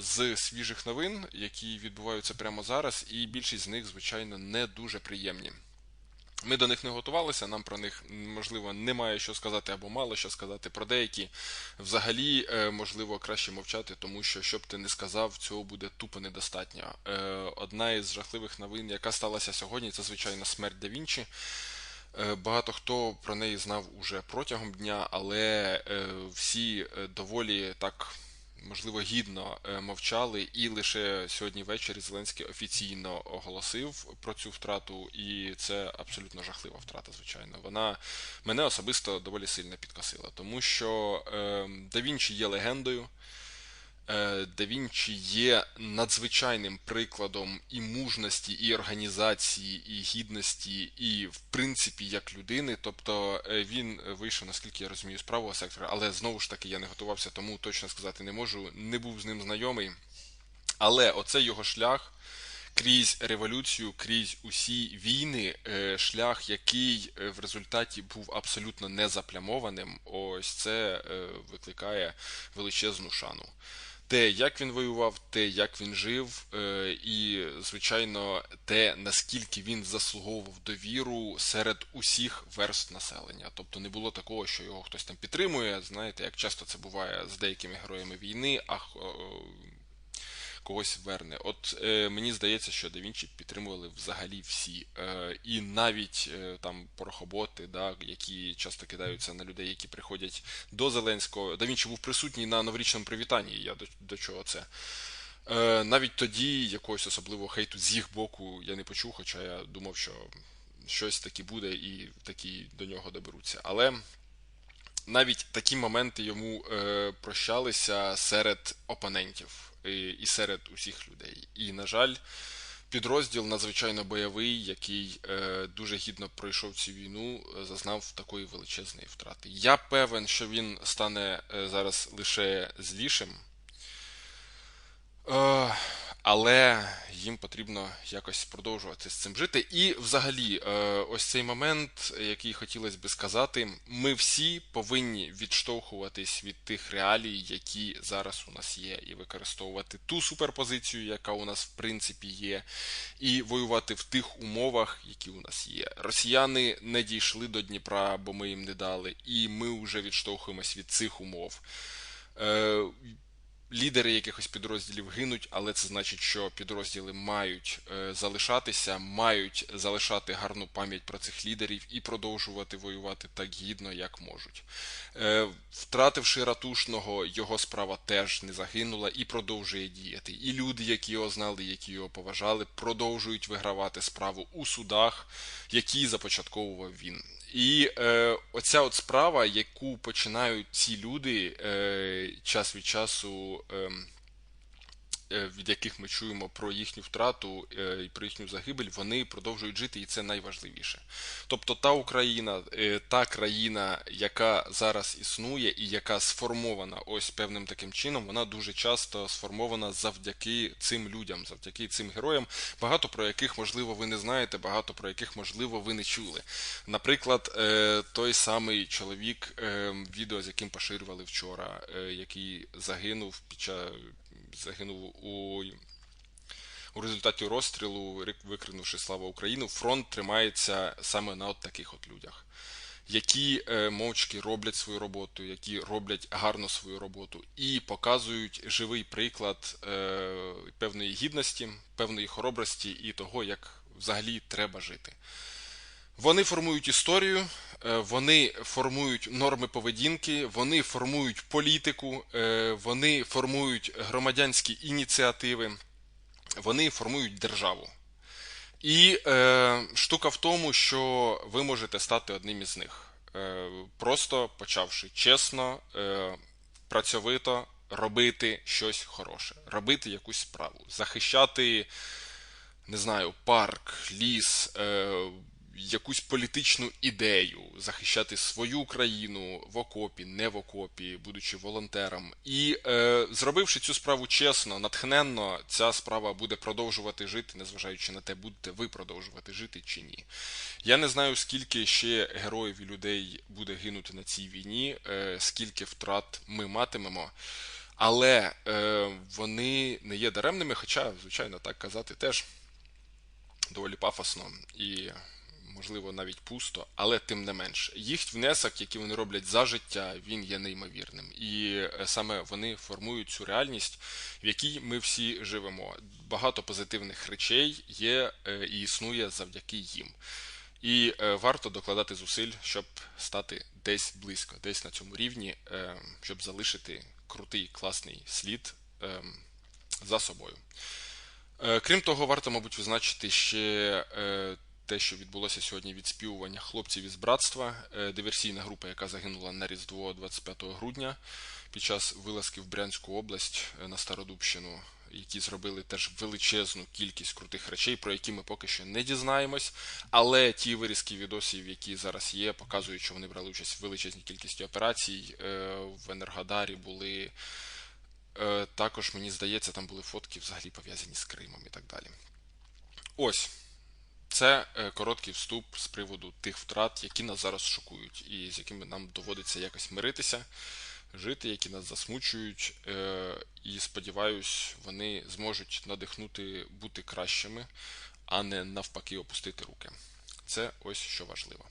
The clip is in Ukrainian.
з свіжих новин, які відбуваються прямо зараз, і більшість з них, звичайно, не дуже приємні. Ми до них не готувалися, нам про них можливо немає що сказати або мало що сказати. Про деякі взагалі е, можливо краще мовчати, тому що що б ти не сказав, цього буде тупо недостатньо. Е, одна із жахливих новин, яка сталася сьогодні, це звичайно смерть да Вінчі. Е, багато хто про неї знав уже протягом дня, але всі доволі так можливо, гідно е, мовчали, і лише сьогодні ввечері Зеленський офіційно оголосив про цю втрату, і це абсолютно жахлива втрата. Звичайно, вона мене особисто доволі сильно підкосила, тому що е, Да Вінчі є легендою. Е, да Вінчі є надзвичайним прикладом і мужності, і організації, і гідності, і в принципі як людини. Тобто е, він вийшов, наскільки я розумію, з правого сектора, але знову ж таки я не готувався, тому точно сказати не можу. Не був з ним знайомий. Але оцей його шлях крізь революцію, крізь усі війни, е, шлях, який в результаті був абсолютно незаплямованим, ось це викликає величезну шану те, як він воював, те, як він жив, е, і, звичайно, те, наскільки він заслуговував довіру серед усіх верст населення. Тобто не було такого, що його хтось там підтримує. Знаєте, як часто це буває з деякими героями війни, а когось верне. От е, мені здається, що Давінчі підтримували взагалі всі. Е, І навіть е, там порохоботи, да, які часто кидаються на людей, які приходять до Зеленського. Давінчі був присутній на новорічному привітанні. Я до, до чого це. Е, Навіть тоді якогось особливого хейту з їх боку я не почув, хоча я думав, що щось таке буде і такі до нього доберуться. Але. Навіть такі моменти йому е, прощалися серед опонентів і серед усіх людей. І, на жаль, підрозділ надзвичайно бойовий, який е, дуже гідно пройшов цю війну, зазнав такої величезної втрати. Я певен, що він стане е, зараз лише злішим. Е, але їм потрібно якось продовжувати з цим жити. І, взагалі, е, ось цей момент, який хотілося би сказати, ми всі повинні відштовхуватись від тих реалій, які зараз у нас є, і використовувати ту суперпозицію, яка у нас в принципі є, і воювати в тих умовах, які у нас є. Росіяни не дійшли до Дніпра, бо ми їм не дали, і ми вже відштовхуємось від цих умов. Лідери якихось підрозділів гинуть, але це значить, що підрозділи мають е, залишатися, мають залишати гарну пам'ять про цих лідерів і продовжувати воювати так гідно, як можуть. Е, втративши ратушного, його справа теж не загинула і продовжує діяти. І люди, які його знали, які його поважали, продовжують вигравати справу у судах, які започатковував він. І е, оця от справа, яку починають ці люди е, час від часу е, Е, від яких ми чуємо про їхню втрату е, і про їхню загибель, вони продовжують жити, і це найважливіше. Тобто та Україна, е, та країна, яка зараз існує і яка сформована ось певним таким чином, вона дуже часто сформована завдяки цим людям, завдяки цим героям, багато про яких, можливо, ви не знаєте, багато про яких, можливо, ви не чули. Наприклад, той самий чоловік, відео з яким поширювали вчора, який загинув під час загинув у у результаті розстрілу, викринувши слава Україну, фронт тримається саме на от таких от людях, які е, мовчки роблять свою роботу, які роблять гарно свою роботу і показують живий приклад е, певної гідності, певної хоробрості і того, як взагалі треба жити. Вони формують історію, е, вони формують норми поведінки, вони формують політику, е, вони формують громадянські ініціативи, вони формують державу. І е, штука в тому, що ви можете стати одним із них, е, просто почавши чесно, е, працьовито робити щось хороше, робити якусь справу, захищати, не знаю, парк, ліс. Е, якусь політичну ідею, захищати свою країну в окопі, не в окопі, будучи волонтером. І е, зробивши цю справу чесно, натхненно, ця справа буде продовжувати жити, незважаючи на те, будете ви продовжувати жити чи ні. Я не знаю, скільки ще героїв і людей буде гинути на цій війні, е, скільки втрат ми матимемо. Але е, вони не є даремними, хоча, звичайно, так казати теж доволі пафосно і, можливо, навіть пусто, але тим не менш, їх внесок, який вони роблять за життя, він є неймовірним. І е, саме вони формують цю реальність, в якій ми всі живемо. Багато позитивних речей є е, і існує завдяки їм. І е, варто докладати зусиль, щоб стати десь близько, десь на цьому рівні, щоб залишити крутий класний слід е, за собою. Крім того, варто, мабуть, визначити ще те, що відбулося сьогодні відспівування хлопців із братства, Е, диверсійна група, яка загинула на Різдво 25 грудня під час вилазки в Брянську область е, на Стародубщину, які зробили теж величезну кількість крутих речей, про які ми поки що не дізнаємось. Але ті вирізки відосів, які зараз є, показують, що вони брали участь в величезній кількості операцій. Е, В Енергодарі були. Також мені здається, там були фотки взагалі пов'язані з Кримом і так далі. Ось. Це е, короткий вступ з приводу тих втрат, які нас зараз шокують, і з якими нам доводиться якось миритися, жити, які нас засмучують. Е, І сподіваюсь, вони зможуть надихнути бути кращими, а не навпаки опустити руки. Це ось що важливо.